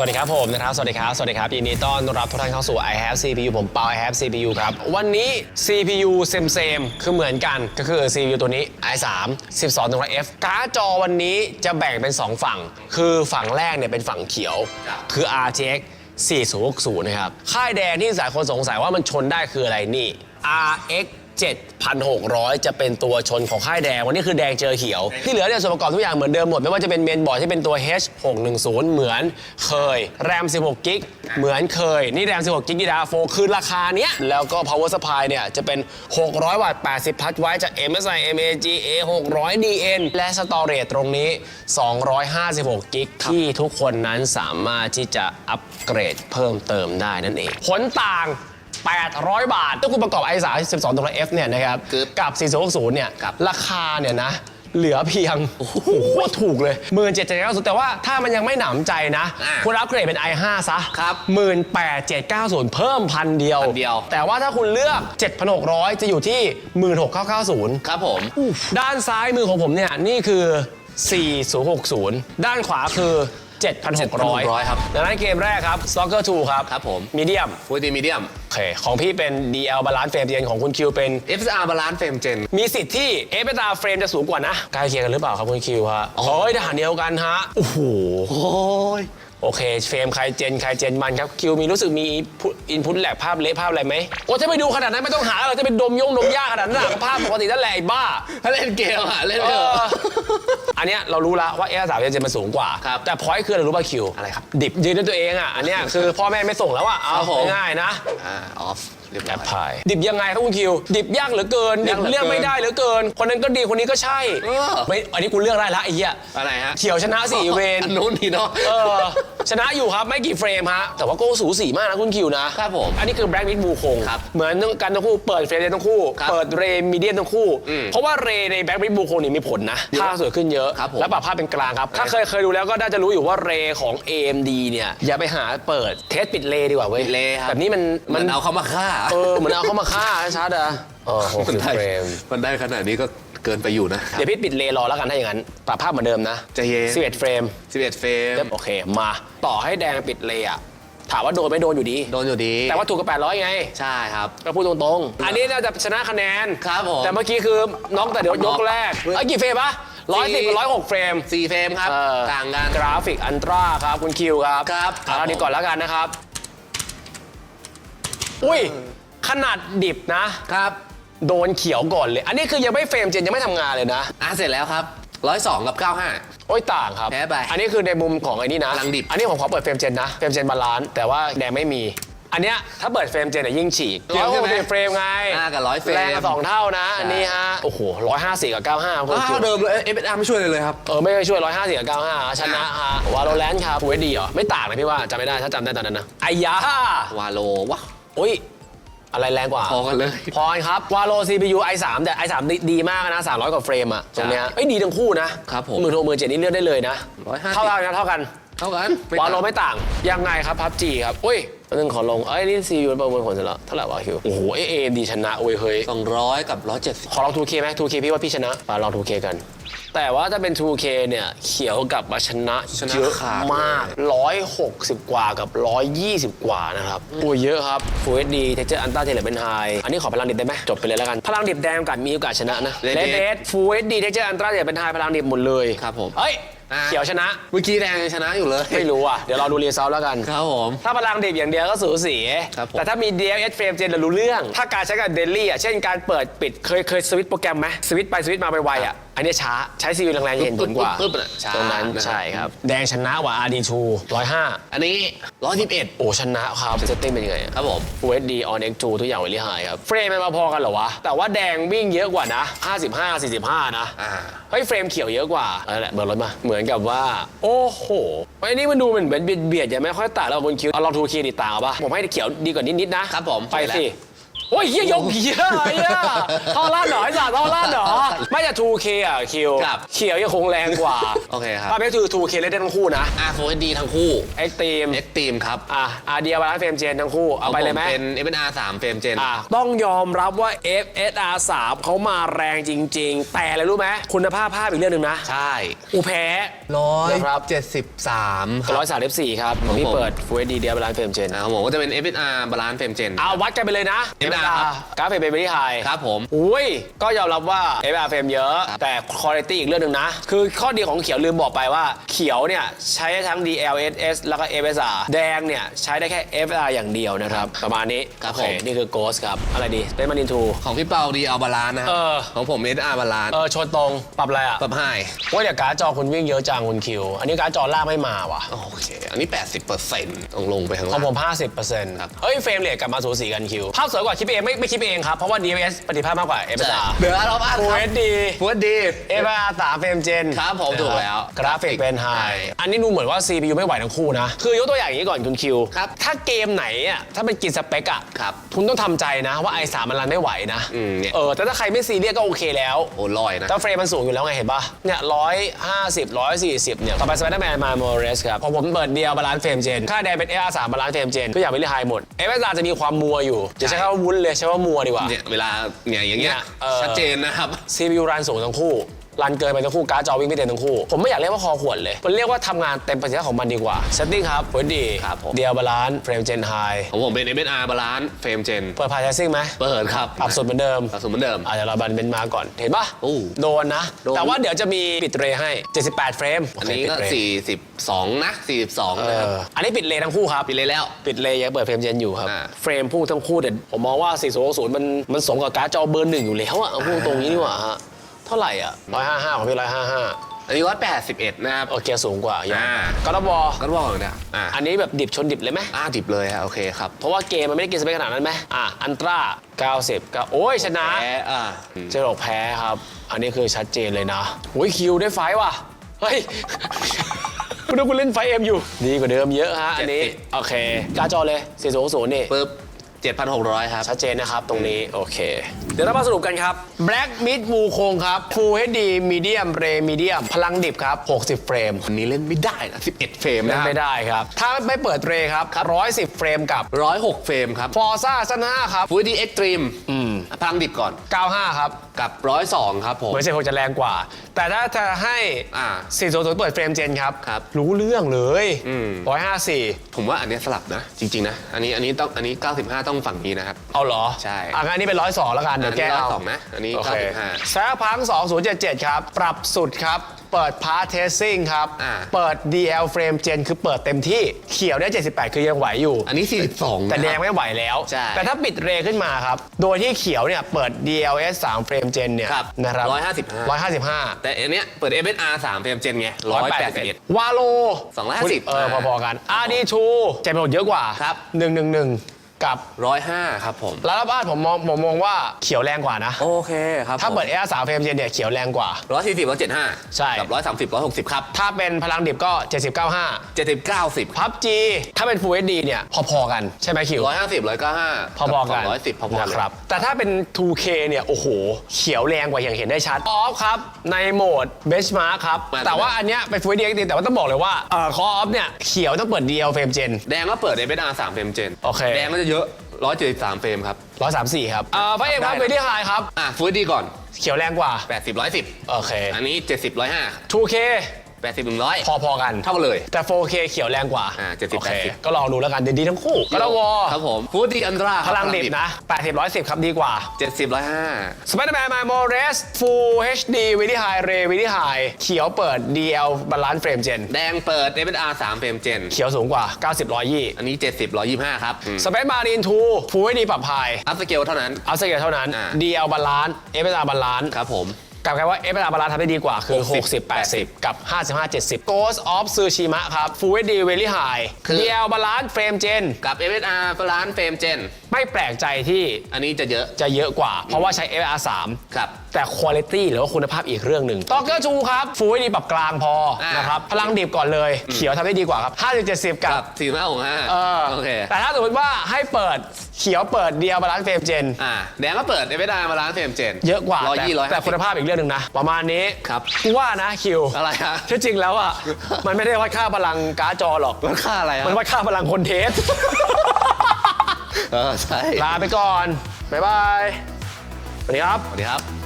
วัสดีครับผมนะครับ สวัสดีครับ สวัสดีครับยินดีต้อนรับทุกท่านเข้าสู่ i have CPU ผมเปา i have CPU ครับ วันนี้ CPU same same คือเหมือนกันก็คือ CPU ตัวนี้ i3 12 1 f การ์ดจอวันนี้จะแบ่งเป็น 2 ฝั่ง คือฝั่งแรกเนี่ยเป็นฝั่งเขียว คือ RTX 4060 นะครับ ค่ายแดงที่หลายคนสงสัยว่ามันชนได้คืออะไรนี่ RX 7,600 จะเป็นตัวชนของค่ายแดง วันนี้คือแดงเจอเขียว ที่เหลือเนี่ยส่วนประกอบทุกอย่างเหมือนเดิมหมด ไม่ว่าจะเป็นเมนบอร์ดที่เป็นตัว H610 เหมือนเคย แรม 16 กิก เหมือนเคย นี่แรม 16 กิกดีดาโฟคือราคาเนี้ย แล้วก็ power supply เนี่ย จะเป็น 600 วัตต์ 80 พัทไว้จาก MSI MAG A 600 DN และสตอเรจตรงนี้ 256 กิกที่ทุกคนนั้นสามารถที่จะอัปเกรดเพิ่มเติมได้นั่นเองผลต่าง 800 บาท ถ้าคุณประกอบ i3 12ตัว F เนี่ยนะครับ ครับกับ 4060 เนี่ย ครับ ราคาเนี่ยนะ เหลือเพียง โอ้โหโคตรถูกเลย 1 7 7 9 0 แต่ว่าถ้ามันยังไม่หนำใจนะ อ่าคุณอัปเกรดเป็น i5 ซะครับ18,790 เพิ่มพันเดียว พันเดียว แต่ว่าถ้าคุณเลือก 7,600 จะอยู่ที่ 16,990 ครับผม ด้านซ้ายมือของผมเนี่ย นี่คือ 4060 ด้านขวาคือ 7,600 7,600 ครับ ดังนั้นเกมแรกครับ Stalker 2 ครับ ครับผม มีเดียมฟูดีมีเดียมโอเค ของพี่เป็น DL Balance Frame เย็นของคุณคิวเป็น FSR บาลานซ์เฟรมเจนมีสิทธิ์ที่เอฟเบตาเฟรมจะสูงกว่านะใกล้เคียงกันหรือเปล่าครับคุณคิวฮะโอ้ยทหารเดียวกันฮะ โอ้โห โอ้ยโอเค เฟรมใครเจนใครเจนมันครับ คิวมีรู้สึกมีอินพุตแหลกภาพเละภาพอะไรไหมโอ้ถ้าไปดูขนาดนั้นไม่ต้องหาเราจะเป็นดมยงดมยาขนาดนั้นอะภาพปกตินั่นแหละไอ้บ้า ถ้าเล่นเกมอะเล่นเอเกมออันเนี้ยเรารู้แล้วว่าเอสามเจนมันสูงกว่าครับแต่พอยต์คืออะไรรู้ป่ะคิวอะไรครับดิบยืนด้วยตัวเองอะอันเนี้ยคือพ่อแม่ไม่ส่งแล้วอะเอาครับผมง่ายๆนะอ่าออฟ เรียบแอร้อปยพายดิบยังไงครับคุณคิว ดิบยากเหลือเกินดิยาบกเหลือเลือกไม่เกินได้เหลือเกิน คนนั้นก็ดีคนนี้ก็ใช่เออ ไม่อันนี้กูเลือกได้ละไอ้เหี้ยอะไรฮะเขียวชนะสี่เวนอันนู้นดีเนาะ เออชนะอยู่ครับไม่กี่เฟรมฮะแต่ว่าก็สูสีมากนะคุณคิวนะครับผมอันนี้คือแบล็กมิดบูคงครับเหมือนกันทั้งคู่เปิดเฟรมเดียวทั้งคู่ครับเปิดเรมีเดียมทั้งคู่ อืมเพราะว่าเรในแบล็กมิดบูคงนี่มีผลนะภาพสวยขึ้นเยอะครับผม และปรับภาพเป็นกลางครับถ้าเคยเคยดูแล้วก็น่าจะรู้อยู่ว่าเรของ AMD เนี่ยอย่าไปหาเปิดเทสปิดเรดีกว่าเว้ยปิดเรครับแบบนี้มัน มัมันนเอาเขามาฆ่าเออเหมือนเอาเขามาฆ่าชัดๆอะเออหกมันสิบได้เฟรม มันได้ขนาดนี้ก็เกินไปอยู่นะ เดี๋ยวพี่ปิดเลรอแล้วกันถ้าอย่างนั้น ปรับภาพเหมือนเดิมนะใจเย็น 11 เฟรม11 เฟรมโอเค มาต่อให้แดงปิดเลอะถามว่าโดนไม่โดนอยู่ดี โดนอยู่ดี แต่ว่าถูกกับ 800 ไง ใช่ครับ ก็พูดตรงๆ อันนี้น่าจะชนะคะแนน ครับผม แต่เมื่อกี้คือน็อกแต่เดี๋ยวยน็กอกแรกเอ้ยกี่เฟรมปะร้อยสิบสี่ร้อยหกเฟรม 4 เฟรมครับ เออต่างกัน กราฟิกอันตราครับ คุณคิวครับครับเอาครับนี้ก่อนแล้วกันนะครับ อุ้ย ขนาดดิบนะ ครับโดนเขียวก่อนเลย อันนี้คือยังไม่เฟรมเจนยังไม่ทำงานเลยนะ อะเสร็จแล้วครับ102กับ95โอ้ยต่างครับ แพ้ไปอันนี้คือในมุมของไอ้นี่นะ พลังดิบ อันนี้ผมขอเปิดเฟรมเจนนะ เฟรมเจนบาลานซ์แต่ว่าแดงไม่มี อันเนี้ยถ้าเปิดเฟรมเจนเนี่ยยิ่งฉีกเกี่ร้ยอวยหใช่กไหมสิบเฟรมไงอ่ากับ100เฟรม แรงกับสองเท่านะใช่อันนี้ฮะ โอ้โหร้อยห้าสิบกับเก้าห้าคุณคิอ้าววเดิมเลย FSR ไม่ช่วยเลยเลยครับ เออไม่ได้ช่วยร้อยห้าสิบกับเก้าห้าชนะฮะวาโลแรนต์ครับฟูเอดีเหรอ ไม่ต่างนะพี่ว่าจำไม่ได้ถ้าจำได้ตอนนั้นนะไอ้ยาวาโลวะ อุ้ย อะไรแรงกว่า พอกันเลยพรครับ วาโล CPU i3 แต่ i3 ดีดีมากนะ 300 กว่าเฟรมอะตรงเนี้ยเอ้ยดีทั้งคู่นะครับผม หมื่นหกหมื่นเจ็ดนี่เลือกได้เลยนะ 150 เท่ากันนะเท่ากัน เท่ากันวาโลไม่ต่าง ยังไงครับพับจีครับ อุ้ยอันนึงขอลง เอ้ยนี่ซียูประเมินผลเสร็จแล้ว เท่าไหร่วะคิว โอ้โหเอเอ็มดีชนะโอ้ยเฮ้ย200กับ170ขอลอง 2K ไหม 2K พี่ว่าพี่ชนะมาลอง 2K กัน แต่ว่าถ้าเป็น 2K เนี่ย เขียวกลับมาชนะชนะเยอะขาดมาก 160 กว่ากับ 120 กว่านะครับโอ้ยเยอะครับ Full HD Texture Ultra เทเลเป็นไฮอันนี้ขอพลังดิบได้ไหมจบไปเลยแล้วกัน พลังดิบแดงโอกาสมีโอกาสชนะนะ Red เล Dead เดส Full HD Texture Ultra เทเลเป็นไฮพลังดิบหมดเลยครับผมเฮ้ย อ่าเขียวชนะ เมื่อกี้แดงยังชนะอยู่เลย ไม่รู้อะ เดี๋ยวเราดูรีเซลแล้วกัน ครับผม ถ้าพลังดิบอย่างเดียวก็สูสี ครับผม แต่ถ้ามี DLS frame เจนเรารู้เรื่อง ถ้าการใช้กับเดลี่อะ เช่นการเปิดปิดเคยเคยสวิตช์โปรแกรมไหมสวิตช์ไปสวิตช์มาไวๆอะอันนี้ช้าใช้ซีวีแรงๆจะเห็นผลกว่าปึ๊บๆๆน่ะช้าตรงนั้นนะครับ ใช่ครับ แดงชนะกว่า RD2 105อันนี้ 111 โอ้ชนะครับเซตติ้งเป็นยังไงอะ ครับผม Full HD on X2 ทุกอย่างเวลี่ไฮครับ เฟรมมันมาพอกันเหรอวะ แต่ว่าแดงวิ่งเยอะกว่านะ 55 45 นะ อ่า เฮ้ย เฟรมเขียวเยอะกว่าอะไรแหละเบิร์รถมา เหมือนกับว่า โอ้โหไอ้นี่มันดูเหมือนเบียดเบียดๆยังไม่ค่อยต่างแล้วบนคิวเอาลองทูคีดิต่างปะผมให้เขียวดีกว่านิดๆนะครับผมไปสิ โอ้ยเฮียยกเฮียเฮียท่อลั่นเหรอไอ้สัตว์ท่อลั่นเหรอไม่จะ 2K อะคิวครับ เขียวยังคงแรงกว่าโอเคครับ ภาพนี้คือ 2K เล่นได้ทั้งคู่นะอ่า Full HD ทั้งคู่เอ็กตีม X Team ครับอะอาเดียบาลานซ์เฟรมเจนทั้งคู่เอาไปเลยไหมของผเป็น FNR 3เฟรมเจน อะต้องยอมรับว่า FSR 3เขามาแรงจริง ๆ แต่อะไรรู้ไหมคุณภาพภาพอีกเรื่องหนึ่งนะ ใช่อูแพ้ ร้อยนะครับ เจ็ดสิบสามคร้รัอบยสามสิบสี่ครับของผม นี่เปิด Full HD เดียบาลานซ์เฟรมเจนอ่าของผมก็จะเป็น FNR บาลานซ์เฟรมเจน เอาวัดกันไปเลยนะ FSR ครับกราฟิกเป็นไปที่ไฮครับผมอุ้ยก็ยอมรับว่า FR เฟรมเยอะครับแต่คุณภาพอีกเรื่องหนึ่งนะ คือข้อดีของเขียวลืมบอกไปว่า เขียวเนี่ยใช้ได้ทั้ง DLSS แล้วก็ FSR แดงเนี่ยใช้ได้แค่ FSR อย่างเดียวนะครับ ประมาณนี้ครับโอเคผมนี่คือ Ghost ครับ อะไรดีเป็นมานินทู ของพี่เปาดีเอาบาลานซ์นะครัเออ ของผม FNR บาลานซ์เออชนตรงปรับอะไรอะปรับให้ว่าเดี๋ยวการ์ดจอคุณวิ่งเยอะจังคุณคิว อันนี้การ์ดจอล่างไม่มาว่ะโอเค อันนี้ 80%ต้องลงไปข้างขอล่างงผม50%ครับเอ้ยเฟรมเรทกลับมาสูสีกันคิวภาพสวยกว่าคิดเองไม่ไม่คิดเองครับ เพราะว่า DPS ประสิทธิภาพมากกว่า FSR เหลือรอบอัน Full ครับ HD Full HD FSR 3เฟรมเจนครับผมถูกแล้ว กราฟิกเป็นไฮใช่อันนี้ดูเหมือนว่า CPU ไม่ไหวทั้งคู่นะ คือยกตัวอย่างอย่างนี้ก่อนคุณคิวครับถ้าเกมไหนอะถ้าเป็นกินสเปคอะครับคุณต้องทำใจนะว่า i3 มันรันไม่ไหวนะอืมเนี่ยเออแต่ถ้าใครไม่ซีเรียสก็โอเคแล้วโอ้ลอยนะแต่เฟรมมันสูงอยู่แล้วไงเห็นปะเนี่ยร้อยห้าสิบร้อยสี่สิบเนี่ยต่อไปสไปเดอร์แมนมาโมเรสครับพอผมเปิดเดียวบาลานซ์เฟรมเจนค่าแดนเป็น AR 3 บาลานซ์เฟรมเจนก็อย่างไม่ได้ไฮหมด FSR จะมีความมัวอยู่จะใช้คำว่าวุ้นเลยใช้ว่ามัวดีกว่า เนี่ยเวลาเนี่ยอย่างเงี้ยเนี่ยเออชัดเจนนะครับ CPU รันสูงทั้งคู่ รันเกินไปทั้งคู่การ์ดจอวิ่งไม่เต็มทั้งคู่ ผมไม่อยากเรียกว่าคอขวดเลยมันเรียกว่าทำงานเต็มประสิทธิภาพของมันดีกว่า Setting ครับเฟิร์ดีครับผม เดียวบาลานซ์เฟรมเจนไฮของผมเป็น FNR บาลานซ์เฟรมเจนเปิดพา t ท s ซิ่งไหมเปิดครับปรับสุดเหมือนเดิม ปรับสุดเหมือนเดิม อาจจะเดี๋ยวเราบันเป็นมาก่อน เห็นปะโอ้โดนนะ โดน แต่ว่าเดี๋ยวจะมีปิดเรย์ให้ 78 เฟรมอันนี้ก็ โเคปิดเรย์42 นะ 42 เอนะครับ ออันนี้ปิดเรย์ทั้งคู่ครับ ปิดเลยแล้ว ปิดเลยยังเปิดเฟรมเจนอยู่ครับ อ่า เฟรมพุ่งทั้งคู่แต่ผมมองว่า 4060 มันมันสมกับการ์ดจอเบอร์หนึ่งอยู่แล้วอะเอาพูดตรงนี้ดีกว่าฮะ เท่าไหร่อะ155ของพี่155อันนี้181นะครับ โอเคสูงกว่าอย่างอ่าก็ระบอก็บอกเลยเนี่ยอ่าอันนี้แบบดิบชนดิบเลยไหมอ่าดิบเลยฮะโอเคครับเพราะว่าเกมมันไม่ได้กินสเปคขนาดนั้นไหมอะอันตรา90ก็โอ้ยชนะแพ้อ่าอืมเจอหลอกแพ้ครับ อันนี้คือชัดเจนเลยนะโอ้ยคิวได้ไฟท์ว่ะเฮ้ยคุณดูคุณเล่นไฟเอ็มอยู่ ดีกว่าเดิมเยอะฮะอันนี้โอเคการดจอเลย420นี่ปึ๊บ 7,600 ครับ ชัดเจนนะครับตรงนี้โอเค เดี๋ยวเรามาสรุปกันครับ Black Mid w u k o n g ครับ Full HD Medium Ray Medium พลังดิบครับ 60 เฟรม วันนี้เล่นไม่ได้นะ11 เฟรมเล่นะนครับไม่ได้ครับ ถ้าไม่เปิดเรย์ครับ110 เฟรมกับ 106 เฟรมครับ Forza สั้น5ครับ Full HD Extreme อืม พลังดิบก่อน 95 ครับ กับ102ครับผม เหมือนเซนคงจะแรงกว่า แต่ถ้าจะให้อ่า400เปิดเฟรมเจนครับ ครับรู้เรื่องเลยอืม154ผมว่าอันเนี้ยสลับนะ จริง ๆ นะ อันนี้อันนี้ต้องอันนี้ 95 ต้องฝั่งนี้นะครับ เอาเหรอใช่ อะงั้นอันนี้เป็น102แล้วกัน เดี๋ยวแก้อันนี้เอา 102นะอันนี้โอเค95แซฟพัง 2077 ครับ ปรับสุดครับ เปิดพาร์ทเทสซิ่งครับ อ่า เปิด DL Frame Gen คือเปิดเต็มที่เขียวได้ 78 คือยังไหวอยู่ อันนี้ 42แต่แดงนะครับ ไม่ไหวแล้ว ใช่แต่ถ้าปิดเรขึ้นมาครับ โดยที่เขียวเนี่ยเปิด DLS 3 Frame Gen เนี่ยครับนะครับ155 155 แต่อันเนี้ยเปิด FSR 3เฟรมเจนไง181 วาโล250เออพอๆกัน RD2 เจ็บไปหมดเยอะกว่าครับ 111 กับ105ครับผมแล้วบ้านผมมองผมมองว่าเขียวแรงกว่านะ โอเคครับถ้าเปิด AR 3 Frame Gen เนี่ยเขียวแรงกว่า140 175ใช่ กับ130 160ครับถ้าเป็นพลังดิบก็ 7095 70 90พับจีถ้าเป็น Full HD เนี่ยพอๆกันใช่ไหมคิว150 195พอๆกัน110พอๆกัน นะครับ แต่ถ้าเป็น 2K เนี่ย โอ้โห เขียวแรงกว่าอย่างเห็นได้ชัด ออฟครับ ในโหมด Benchmark ครับแต่ว่าอันเนี้ยเป็น Full HD จริงๆแต่ว่าต้องบอกเลยว่าเอ่อ Call of เนี่ย เขียวต้องเปิด DL Frame Gen แดงก็เปิด FSR 3เฟรมเจนโอเค แดงก็จะเยอะ173เฟรมครับ134ครับเอ่อพระเอกครับได้เวดี้ไฮครับ อะฟูดดีก่อน เขียวแรงกว่า 80 110 โอเค อันนี้ 70 105 2K 80 100พอๆกันเท่ากันเลย แต่ 4K เขียวแรงกว่าอ่า70 โอเค80 ก็ลองดูแล้วกันดีๆทั้งคู่ก็แล้ววอครับผมฟูดดีอันตราพลังดิบนะ 80 110 ครับดีกว่า70 105 Spider-Man m i l e s Full HD Very High Ray Very High เขียวเปิด DL Balance Frame Gen แดงเปิด FSR 3เฟรมเจนเขียวสูงกว่า 90 120 อันนี้ 70 125 ครับอืม Space Marine 2 Full HD ปรับ High อัพสเกลเท่านั้นเอาสเกลเท่านั้น อ่า DL Balance FSR Balance ครับผม กลับกลายว่า FSR Balance ทำได้ดีกว่าคือ60 60 80 กับ 55 70 Ghost of Tsushima ครับ Full HD Very High คือ DL Balance Frame Gen กับ FSR บาลานซ์เฟรมเจนไม่แปลกใจที่อันนี้จะเยอะ จะเยอะกว่า เพราะว่าใช้ FR3 ครับแต่คุณภาพหรือว่าคุณภาพอีกเรื่องหนึ่งตอกเกอร์จูครับ ฟูให้ดีปรับกลางพออ่าน นะครับ พลังดิบก่อนเลย เขียวทำได้ดีกว่าครับ 50 70คกัรับบ สี่ห้าหกห้าเออโอเค แต่ถ้าสมมติว่าให้เปิดเขียวเปิดเดียวบาลานซ์เฟรมเจน อ่าแดงก็เปิดเอเวดามาล้างเฟรมเจนเยอะกว่าร้อยแต่ยี่ร้อยแต่คุณภาพอีกเรื่องหนึ่งนะ ประมาณนี้ครับกูว่านะคิวอะไรฮะที่จริงแล้วอะ มันไม่ได้วัดค่าพลังการ์ดจอหรอก มันค่าอะไรฮะมันวัดค่าพลังคนเทส เออใช่ลาไปก่อน บ๊ายบาย สวัสดีครับ สวัสดีครับ